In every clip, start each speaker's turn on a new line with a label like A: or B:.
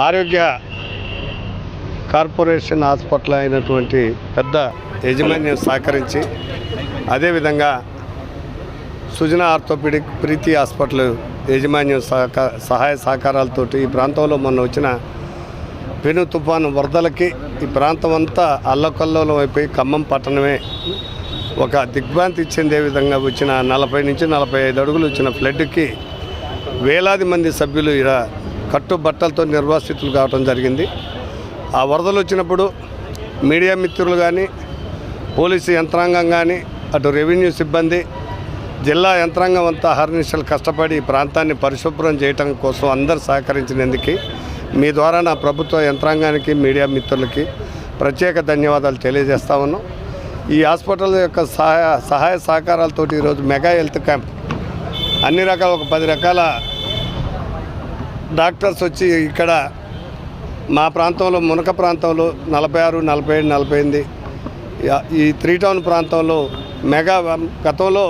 A: ఆరోగ్య corporation hospital అయినటువంటి పెద్ద యజమాన్యం సహకరించి అదేవిధంగా సుజన ఆర్థోపెడిక్ ప్రీతి హాస్పిటల్ యాజమాన్యం సహక సహాయ సహకారాలతో ఈ ప్రాంతంలో మొన్న వచ్చిన పెను తుఫాను వరదలకి ఈ ప్రాంతం అంతా అల్లకల్లోలం అయిపోయి ఖమ్మం పట్టణమే ఒక దిగ్భ్రాంతి చెందే విధంగా వచ్చిన నలభై నుంచి నలభై ఐదు అడుగులు వచ్చిన ఫ్లడ్కి వేలాది మంది సభ్యులు ఇలా కట్టుబట్టలతో నిర్వాసితులు కావడం జరిగింది. ఆ వరదలు వచ్చినప్పుడు మీడియా మిత్రులు కానీ పోలీసు యంత్రాంగం కానీ అటు రెవెన్యూ సిబ్బంది జిల్లా యంత్రాంగం అంతా హర్నిశలు కష్టపడి ఈ ప్రాంతాన్ని పరిశుభ్రం చేయటం కోసం అందరు సహకరించినందుకు మీ ద్వారా నా ప్రభుత్వ యంత్రాంగానికి మీడియా మిత్రులకి ప్రత్యేక ధన్యవాదాలు తెలియజేస్తా ఉన్నాం. ఈ హాస్పిటల్ యొక్క సహాయ సహాయ సహకారాలతోటి ఈరోజు మెగా హెల్త్ క్యాంప్ అన్ని రకాల ఒక పది రకాల డాక్టర్స్ వచ్చి ఇక్కడ మా ప్రాంతంలో మునక ప్రాంతంలో నలభై ఆరు నలభై ఏడు నలభై ఎనిమిది ఈ త్రీ టౌన్ ప్రాంతంలో మెగా గతంలో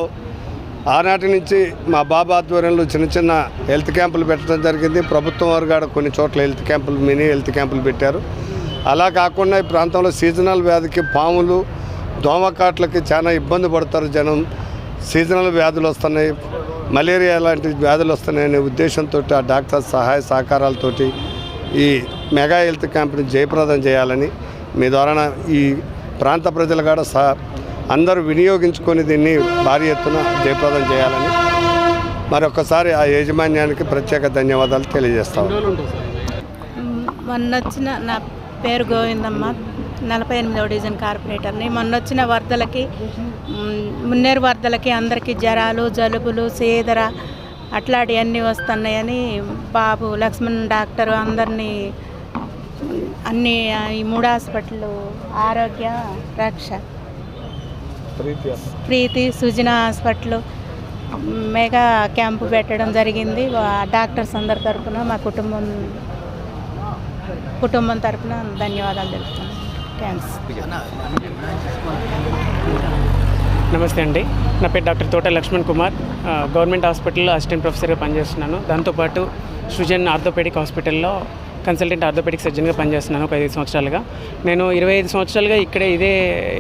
A: ఆనాటి నుంచి మా బాబా ఆధ్వర్యంలో చిన్న చిన్న హెల్త్ క్యాంపులు పెట్టడం జరిగింది. ప్రభుత్వం వారు కూడా కొన్ని చోట్ల హెల్త్ క్యాంపులు మినీ హెల్త్ క్యాంపులు పెట్టారు. అలా కాకుండా ఈ ప్రాంతంలో సీజనల్ వ్యాధికి పాములు దోమకాట్లకి చాలా ఇబ్బంది పడతారు జనం. సీజనల్ వ్యాధులు వస్తున్నాయి. మలేరియా లాంటి వ్యాధులు వస్తున్నాయనే ఉద్దేశంతో ఆ డాక్టర్ సహాయ సహకారాలతోటి ఈ మెగా హెల్త్ క్యాంప్ని జయప్రదం చేయాలని మీ ద్వారా ఈ ప్రాంత ప్రజలు కూడా సహా అందరూ వినియోగించుకొని దీన్ని భారీ ఎత్తున జయప్రదం చేయాలని మరొకసారి ఆ యాజమాన్యానికి ప్రత్యేక ధన్యవాదాలు తెలియజేస్తాను
B: మొన్న వచ్చిన నా పేరు గోవిందమ్మ. నలభై ఎనిమిదవ డివిజన్ కార్పొరేటర్ని. మొన్న వచ్చిన వరదలకి మున్నేరు వరదలకి అందరికీ జ్వరాలు జలుబులు సీదర అట్లాంటివన్నీ వస్తున్నాయని బాబు లక్ష్మణ్ డాక్టర్ అందరినీ అన్ని ఈ మూడు hospital Arogya Raksha Preethi Sujana hospital mega camp పెట్టడం జరిగింది. డాక్టర్స్ అందరి తరపున మా కుటుంబం కుటుంబం తరపున ధన్యవాదాలు తెలుపుతున్నాను. థ్యాంక్స్
C: నమస్తే అండి. నా పేరు డాక్టర్ తోట లక్ష్మణ్ కుమార్. గవర్నమెంట్ హాస్పిటల్లో అసిస్టెంట్ ప్రొఫెసర్గా పనిచేస్తున్నాను. దాంతోపాటు సృజన్ ఆర్థోపెడిక్ హాస్పిటల్లో కన్సల్టెంట్ ఆర్థోపెడిక్ సర్జన్గా పనిచేస్తున్నాను ఒక ఐదు సంవత్సరాలుగా. నేను ఇరవై ఐదు సంవత్సరాలుగా ఇక్కడే ఇదే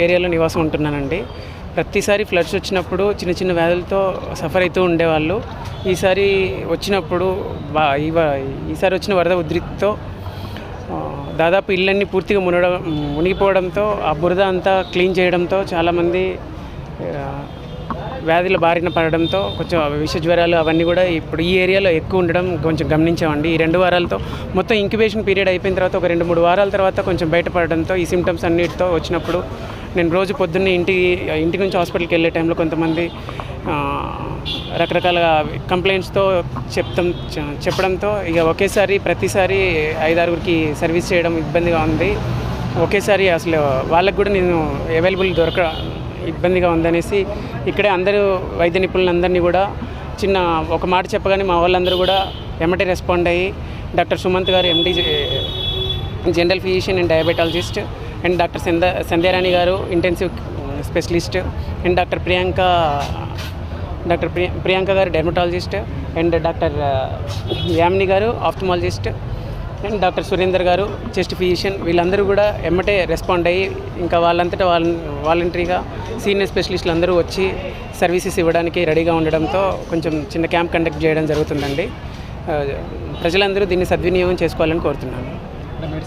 C: ఏరియాలో నివాసం ఉంటున్నానండి. ప్రతిసారి ఫ్లడ్స్ వచ్చినప్పుడు చిన్న చిన్న వ్యాధులతో సఫర్ అవుతూ ఉండేవాళ్ళు. ఈసారి వచ్చినప్పుడు బా ఈసారి వచ్చిన వరద ఉద్రిక్తితో దాదాపు ఇళ్ళన్నీ పూర్తిగా మునడం మునిగిపోవడంతో ఆ బురద అంతా క్లీన్ చేయడంతో చాలామంది వ్యాధుల బారిన పడడంతో కొంచెం విష జ్వరాలు అవన్నీ కూడా ఇప్పుడు ఈ ఏరియాలో ఎక్కువ ఉండడం కొంచెం గమనించామండి. ఈ రెండు వారాలతో మొత్తం ఇంక్యుబేషన్ పీరియడ్ అయిపోయిన తర్వాత ఒక రెండు మూడు వారాల తర్వాత కొంచెం బయటపడడంతో ఈ సిమ్టమ్స్ అన్నిటితో వచ్చినప్పుడు నేను రోజు పొద్దున్నే ఇంటి ఇంటి నుంచి హాస్పిటల్కి వెళ్ళే టైంలో కొంతమంది రకరకాల కంప్లైంట్స్తో చెప్తాం చెప్పడంతో ఇక ఒకేసారి ప్రతిసారి ఐదారుగురికి సర్వీస్ చేయడం ఇబ్బందిగా ఉంది. ఒకేసారి అసలు వాళ్ళకు కూడా నేను అవైలబుల్ దొరక ఇబ్బందిగా ఉందనేసి ఇక్కడే అందరూ వైద్య నిపుణులందరినీ కూడా చిన్న ఒక మాట చెప్పగానే మా వాళ్ళందరూ కూడా ఎమ్మటే రెస్పాండ్ అయ్యి doctor Sumanth garu MD general physician and diabetologist and doctor Sandhya Sandhyarani garu intensive specialist and doctor Priyanka doctor Priya Priyanka garu dermatologist and doctor Yamini గారు ఆప్థమాలజిస్ట్ అండ్ డాక్టర్ సురేందర్ గారు చెస్ట్ ఫిజిషియన్. వీళ్ళందరూ కూడా ఎమ్మటే respond అయ్యి ఇంకా వాళ్ళంతటా వాళ్ళ వాలంటరీగా సీనియర్ స్పెషలిస్టులు అందరూ వచ్చి సర్వీసెస్ ఇవ్వడానికి రెడీగా ఉండడంతో కొంచెం చిన్న క్యాంప్ కండక్ట్ చేయడం జరుగుతుందండి. ప్రజలందరూ దీన్ని సద్వినియోగం చేసుకోవాలని కోరుతున్నాను.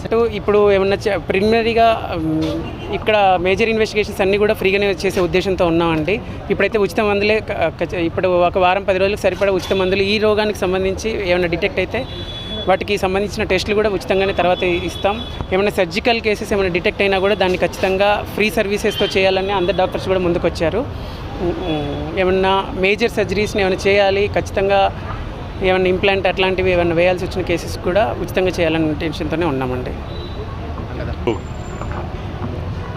C: అటు ఇప్పుడు ఏమన్నా ప్రిలిమినరీగా ఇక్కడ మేజర్ ఇన్వెస్టిగేషన్స్ అన్నీ కూడా ఫ్రీగానే చేసే ఉద్దేశంతో ఉన్నామండి. ఇప్పుడైతే ఉచిత మందులే ఇప్పుడు ఒక వారం పది రోజులకు సరిపడా ఉచిత మందులు ఈ రోగానికి సంబంధించి ఏమైనా డిటెక్ట్ అయితే వాటికి సంబంధించిన టెస్టులు కూడా ఉచితంగానే తర్వాత ఇస్తాం. ఏమైనా సర్జికల్ కేసెస్ ఏమైనా డిటెక్ట్ అయినా కూడా దాన్ని ఖచ్చితంగా ఫ్రీ సర్వీసెస్తో చేయాలని అందరు డాక్టర్స్ కూడా ముందుకొచ్చారు. ఏమన్నా మేజర్ సర్జరీస్ని ఏమైనా చేయాలి ఖచ్చితంగా ఏమైనా ఇంప్లాంట్ అట్లాంటివి ఏమైనా వేయాల్సి వచ్చిన కేసెస్ కూడా ఉచితంగా చేయాలనే ఇంటెన్షన్తోనే ఉన్నామండి.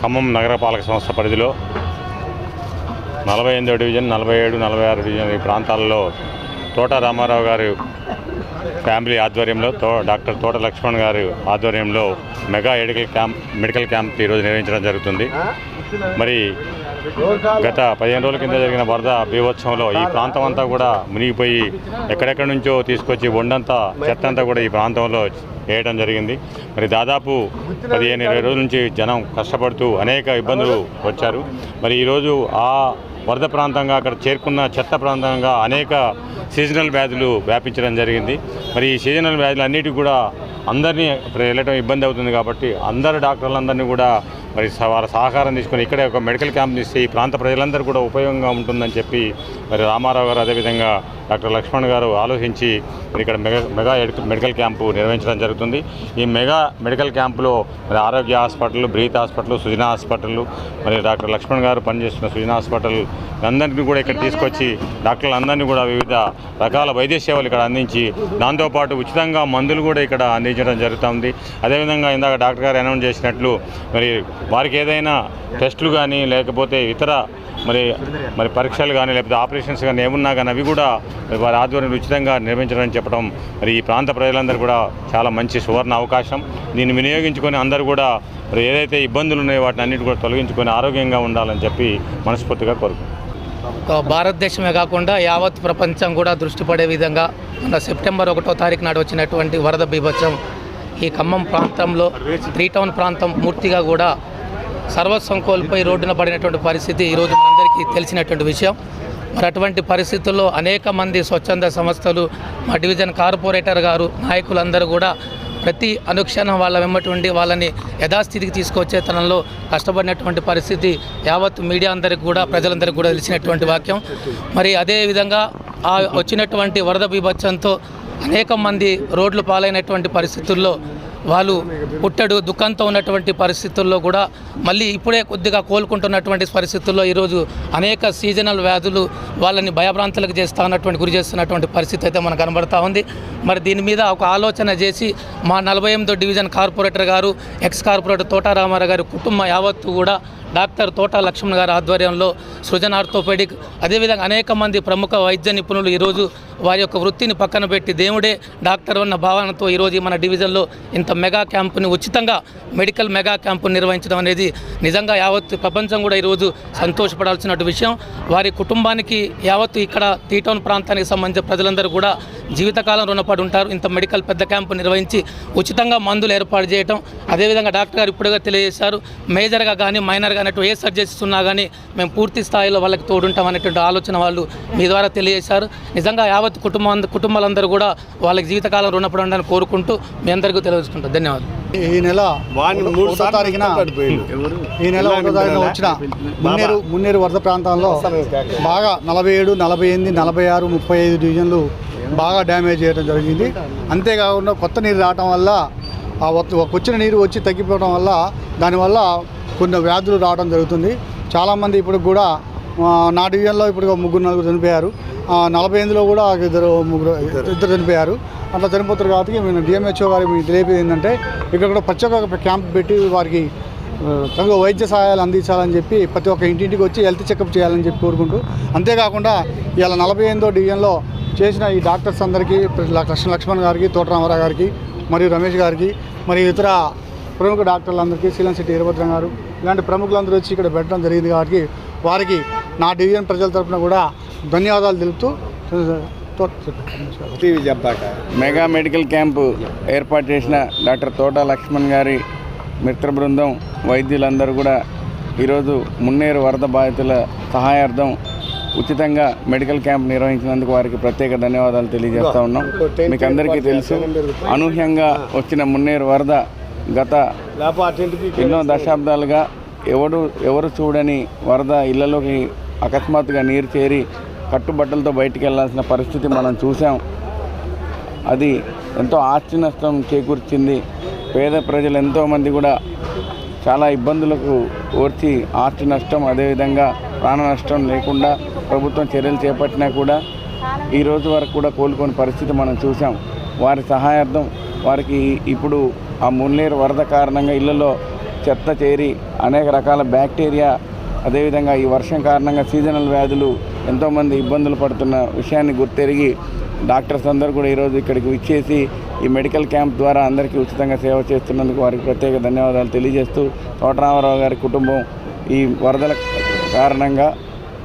D: ఖమ్మం నగరపాలక సంస్థ పరిధిలో నలభై ఎనిమిదో డివిజన్ నలభై ఏడు నలభై ఆరు డివిజన్ ఈ ప్రాంతాల్లో తోట రామారావు గారు ఫ్యామిలీ ఆధ్వర్యంలో తో డాక్టర్ తోట లక్ష్మణ్ గారి ఆధ్వర్యంలో mega medical camp medical camp ఈరోజు నిర్వహించడం జరుగుతుంది. మరి గత పదిహేను రోజుల కింద జరిగిన వరద బీభత్సంలో ఈ ప్రాంతం అంతా కూడా మునిగిపోయి ఎక్కడెక్కడి నుంచో తీసుకొచ్చి ఒండంతా చెత్త అంతా కూడా ఈ ప్రాంతంలో వేయడం జరిగింది. మరి దాదాపు పదిహేను ఇరవై రోజుల నుంచి జనం కష్టపడుతూ అనేక ఇబ్బందులు వచ్చారు. మరి ఈరోజు ఆ వరద ప్రాంతంగా అక్కడ చేరుకున్న చెత్త ప్రాంతంగా అనేక సీజనల్ వ్యాధులు వ్యాపించడం జరిగింది. మరి ఈ సీజనల్ వ్యాధులు అన్నిటికీ కూడా అందరినీ వెళ్ళటం ఇబ్బంది అవుతుంది కాబట్టి అందరు డాక్టర్లందరినీ కూడా మరి స- వారి సహకారం తీసుకొని ఇక్కడే ఒక మెడికల్ క్యాంప్ ఇస్తే ఈ ప్రాంత ప్రజలందరూ కూడా ఉపయోగంగా ఉంటుందని చెప్పి మరి రామారావు గారు అదేవిధంగా డాక్టర్ లక్ష్మణ్ గారు ఆలోచించి మరి ఇక్కడ మెగా మెగా మెడికల్ క్యాంపు నిర్వహించడం జరుగుతుంది. ఈ మెగా మెడికల్ క్యాంపులో మరి ఆరోగ్య హాస్పిటల్ బ్రీత్ హాస్పిటల్ సుజనా హాస్పిటల్ మరి డాక్టర్ లక్ష్మణ్ గారు పనిచేస్తున్న సుజనా హాస్పిటల్ అందరినీ కూడా ఇక్కడ తీసుకొచ్చి డాక్టర్లందరినీ కూడా వివిధ రకాల వైద్య సేవలు ఇక్కడ అందించి దాంతోపాటు ఉచితంగా మందులు కూడా ఇక్కడ అందించడం జరుగుతుంది. అదేవిధంగా ఇందాక డాక్టర్ గారు అనౌన్స్ చేసినట్లు మరి వారికి ఏదైనా టెస్టులు కానీ లేకపోతే ఇతర మరి మరి పరీక్షలు కానీ లేకపోతే ఆపరేషన్స్ కానీ ఏమున్నా కానీ అవి కూడా వారి ఆధ్వర్యంలో ఉచితంగా నిర్వహించడం చెప్పడం మరి ఈ ప్రాంత ప్రజలందరూ కూడా చాలా మంచి సువర్ణ అవకాశం. దీన్ని వినియోగించుకొని అందరూ కూడా మరి ఏదైతే ఇబ్బందులు ఉన్నాయో వాటిని అన్నిటి కూడా తొలగించుకొని ఆరోగ్యంగా ఉండాలని చెప్పి మనస్ఫూర్తిగా కోరుకుంటున్నాను
E: భారతదేశమే కాకుండా యావత్ ప్రపంచం కూడా దృష్టి పడే విధంగా మన సెప్టెంబర్ ఒకటో తారీఖు నాడు వచ్చినటువంటి వరద బీభత్సం ఈ ఖమ్మం ప్రాంతంలో త్రీ టౌన్ ప్రాంతం పూర్తిగా కూడా సర్వస్వం కోల్పోయి రోడ్డున పడినటువంటి పరిస్థితి ఈరోజు మనందరికీ తెలిసినటువంటి విషయం. మరి అటువంటి పరిస్థితుల్లో అనేక మంది స్వచ్ఛంద సంస్థలు మా డివిజన్ కార్పొరేటర్ గారు నాయకులందరూ కూడా ప్రతి అనుక్షణం వాళ్ళ వెంబటి ఉండి వాళ్ళని యథాస్థితికి తీసుకొచ్చే తనంలో కష్టపడినటువంటి పరిస్థితి యావత్ మీడియా అందరికి కూడా ప్రజలందరికీ కూడా తెలిసినటువంటి వాక్యం. మరి అదేవిధంగా ఆ వచ్చినటువంటి వరద బీభత్సంతో అనేక మంది రోడ్లు పాలైనటువంటి పరిస్థితుల్లో వాళ్ళు పుట్టడు దుఃఖంతో ఉన్నటువంటి పరిస్థితుల్లో కూడా మళ్ళీ ఇప్పుడే కొద్దిగా కోలుకుంటున్నటువంటి పరిస్థితుల్లో ఈరోజు అనేక సీజనల్ వ్యాధులు వాళ్ళని భయభ్రాంతులకు చేస్తూ ఉన్నటువంటి గురి చేస్తున్నటువంటి పరిస్థితి అయితే మనకు కనబడతా ఉంది. మరి దీని మీద ఒక ఆలోచన చేసి మా నలభై ఎనిమిదో డివిజన్ కార్పొరేటర్ గారు ఎక్స్ కార్పొరేటర్ తోటారామారావు గారి కుటుంబం యావత్తు కూడా డాక్టర్ తోట లక్ష్మణ్ గారి ఆధ్వర్యంలో సృజన్ ఆర్థోపెడిక్ అదేవిధంగా అనేక మంది ప్రముఖ వైద్య నిపుణులు ఈరోజు వారి యొక్క వృత్తిని పక్కన పెట్టి దేవుడే డాక్టర్ ఉన్న భావనతో ఈరోజు మన డివిజన్లో ఇంత మెగా క్యాంపుని ఉచితంగా మెడికల్ మెగా క్యాంపును నిర్వహించడం అనేది నిజంగా యావత్ ప్రపంచం కూడా ఈరోజు సంతోషపడాల్సిన విషయం. వారి కుటుంబానికి యావత్తు ఇక్కడ టీటౌన్ ప్రాంతానికి సంబంధించిన ప్రజలందరూ కూడా జీవితకాలం రుణపడి ఉంటారు. ఇంత మెడికల్ పెద్ద క్యాంపు నిర్వహించి ఉచితంగా మందులు ఏర్పాటు చేయటం. అదేవిధంగా డాక్టర్ గారు ఇప్పుడుగా తెలియజేశారు మేజర్గా కానీ మైనర్గా అనేటువంటి ఏ సర్జరీస్ ఉన్నా కానీ మేము పూర్తి స్థాయిలో వాళ్ళకి తోడుంటాం అనేటువంటి ఆలోచన వాళ్ళు మీ ద్వారా తెలియజేశారు. నిజంగా యావత్ కుటుంబం కుటుంబాలందరూ కూడా వాళ్ళకి జీవితకాలం రుణపడి ఉండాలని కోరుకుంటూ మీ అందరికీ తెలియజేసుకుంటాం ధన్యవాదాలు.
F: ఈ నెల ఒకటో తారీఖున. ఈ నెల ఒకటో తారీఖున వచ్చిన మున్నేరు మున్నేరు వరద ప్రాంతాల్లో బాగా నలభై ఏడు నలభై ఎనిమిది నలభై ఆరు ముప్పై ఐదు డివిజన్లు బాగా డ్యామేజ్ చేయడం జరిగింది. అంతేకాకుండా కొత్త నీరు రావటం వల్ల ఆ వత్- వచ్చిన నీరు వచ్చి తగ్గిపోవడం వల్ల దానివల్ల కొన్ని వ్యాధులు రావడం జరుగుతుంది. చాలామంది ఇప్పుడు కూడా నా డివిజన్లో ఇప్పుడు ముగ్గురు నలుగురు చనిపోయారు. నలభై ఎనిమిదిలో కూడా ఇద్దరు ముగ్గురు ఇద్దరు చనిపోయారు. అట్లా చనిపోతారు కాబట్టి మేము డిఎంహెచ్ఓ గారికి తెలియపేది ఏంటంటే ఇక్కడ కూడా ప్రత్యేక క్యాంప్ పెట్టి వారికి తగు వైద్య సహాయాలు అందించాలని చెప్పి ప్రతి ఒక్క ఇంటింటికి వచ్చి హెల్త్ చెకప్ చేయాలని చెప్పి కోరుకుంటూ అంతేకాకుండా ఇలా నలభై ఎనిమిదో డివిజన్లో చేసిన ఈ డాక్టర్స్ అందరికీ లక్ష్మణ్ లక్ష్మణ్ గారికి తోటరామారావు గారికి మరియు రమేష్ గారికి మరియు ఇతర ప్రముఖ డాక్టర్లందరికీ శీలం శెట్టి వీరభద్రం గారు ఇలాంటి ప్రముఖులందరూ వచ్చి ఇక్కడ పెట్టడం జరిగింది కాబట్టి వారికి నా డివిజన్ ప్రజల తరఫున కూడా ధన్యవాదాలు తెలుపుతూ
G: మెగా మెడికల్ క్యాంపు ఏర్పాటు చేసిన డాక్టర్ తోట లక్ష్మణ్ గారి మిత్ర బృందం వైద్యులందరూ కూడా ఈరోజు మున్నేరు వరద బాధితుల సహాయార్థం ఉచితంగా మెడికల్ క్యాంప్ నిర్వహించినందుకు వారికి ప్రత్యేక ధన్యవాదాలు తెలియజేస్తా ఉన్నాం. మీకు అందరికీ తెలుసు అనూహ్యంగా వచ్చిన మున్నేరు వరద గత ఎన్నో దశాబ్దాలుగా ఎవడు ఎవరు చూడని వరద ఇళ్ళలోకి అకస్మాత్తుగా నీరు చేరి కట్టుబట్టలతో బయటికి వెళ్ళాల్సిన పరిస్థితి మనం చూసాం అది ఎంతో ఆస్తి నష్టం చేకూర్చింది. పేద ప్రజలు ఎంతోమంది కూడా చాలా ఇబ్బందులకు ఓర్చి ఆస్తి నష్టం అదేవిధంగా ప్రాణ నష్టం లేకుండా ప్రభుత్వం చర్యలు చేపట్టినా కూడా ఈ రోజు వరకు కూడా కోలుకోని పరిస్థితి మనం చూసాం వారి సహాయార్థం వారికి ఇప్పుడు ఆ మున్నేరు వరద కారణంగా ఇళ్ళలో చెత్త చేరి అనేక రకాల బ్యాక్టీరియా అదేవిధంగా ఈ వర్షం కారణంగా సీజనల్ వ్యాధులు ఎంతోమంది ఇబ్బందులు పడుతున్న విషయాన్ని గుర్తెరిగి డాక్టర్స్ అందరూ కూడా ఈరోజు ఇక్కడికి విచ్చేసి ఈ మెడికల్ క్యాంప్ ద్వారా అందరికీ ఉచితంగా సేవ చేస్తున్నందుకు వారికి ప్రత్యేక ధన్యవాదాలు తెలియజేస్తూ తోటరామారావు గారి కుటుంబం ఈ వరదల కారణంగా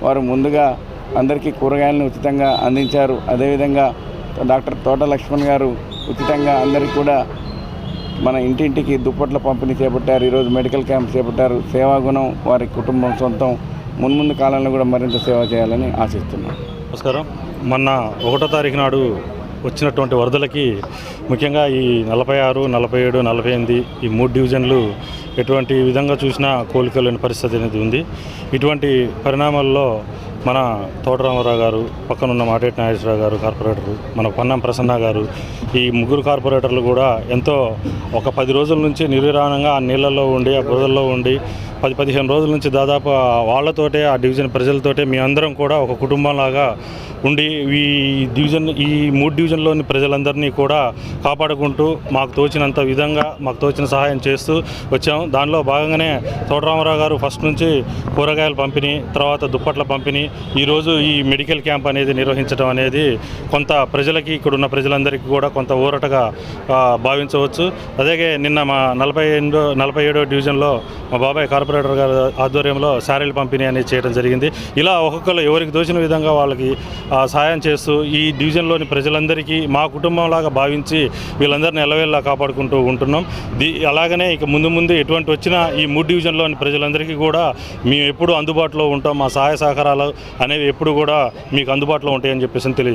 G: వారు ముందుగా అందరికీ కూరగాయలను ఉచితంగా అందించారు. అదేవిధంగా డాక్టర్ తోట లక్ష్మణ్ గారు ఉచితంగా అందరికీ కూడా మన ఇంటింటికి దుప్పట్ల పంపిణీ చేపట్టారు. ఈరోజు మెడికల్ క్యాంప్ చేపట్టారు. సేవాగుణం వారి కుటుంబం సొంతం. మున్ముందు కాలంలో కూడా మరింత సేవ చేయాలని ఆశిస్తున్నాను
H: నమస్కారం. మొన్న ఒకటో తారీఖు నాడు వచ్చినటువంటి వరదలకి ముఖ్యంగా ఈ నలభై ఆరు నలభై ఏడు నలభై ఎనిమిది ఈ మూడు డివిజన్లు ఎటువంటి విధంగా చూసినా కోలుకోలేని పరిస్థితి అనేది ఉంది. ఇటువంటి పరిణామాల్లో మన తోటరామారావు గారు పక్కనున్న మాటేటి నాగేశ్వరరావు గారు కార్పొరేటర్ మన పొన్నం ప్రసన్న గారు ఈ ముగ్గురు కార్పొరేటర్లు కూడా ఎంతో ఒక పది రోజుల నుంచి నిర్విరాణంగా ఆ నీళ్ళల్లో ఉండి ఆ బురదల్లో ఉండి పది పదిహేను రోజుల నుంచి దాదాపు వాళ్ళతోటే ఆ డివిజన్ ప్రజలతోటే మీ అందరం కూడా ఒక కుటుంబంలాగా ఉండి ఈ డివిజన్ ఈ మూడు డివిజన్లోని ప్రజలందరినీ కూడా కాపాడుకుంటూ మాకు తోచినంత విధంగా మాకు తోచిన సహాయం చేస్తూ వచ్చాము దానిలో భాగంగానే తోటరామారావు గారు ఫస్ట్ నుంచి కూరగాయల పంపిణీ తర్వాత దుప్పట్ల పంపిణీ ఈరోజు ఈ మెడికల్ క్యాంప్ అనేది నిర్వహించడం అనేది కొంత ప్రజలకి ఇక్కడ ఉన్న ప్రజలందరికీ కూడా కొంత ఊరటగా భావించవచ్చు. అలాగే నిన్న మా నలభై ఎనిమిదో నలభై ఏడో డివిజన్లో మా బాబాయ్ కార్పొరేటర్ గారి ఆధ్వర్యంలో శారీలు పంపిణీ అనేది చేయడం జరిగింది. ఇలా ఒక్కొక్కరు ఎవరికి దోచిన విధంగా వాళ్ళకి సాయం సహాయం చేస్తూ ఈ డివిజన్లోని ప్రజలందరికీ మా కుటుంబంలాగా భావించి వీళ్ళందరిని ఎల్లవేళ్ళ కాపాడుకుంటూ ఉంటున్నాం. దీ అలాగనే ఇక ముందు ముందు ఎటువంటి వచ్చినా ఈ మూడు డివిజన్లోని ప్రజలందరికీ కూడా మేము ఎప్పుడు అందుబాటులో ఉంటాం. మా సహాయ సహకారాలు అనేవి ఎప్పుడు కూడా మీకు అందుబాటులో ఉంటాయని చెప్పేసి తెలియదు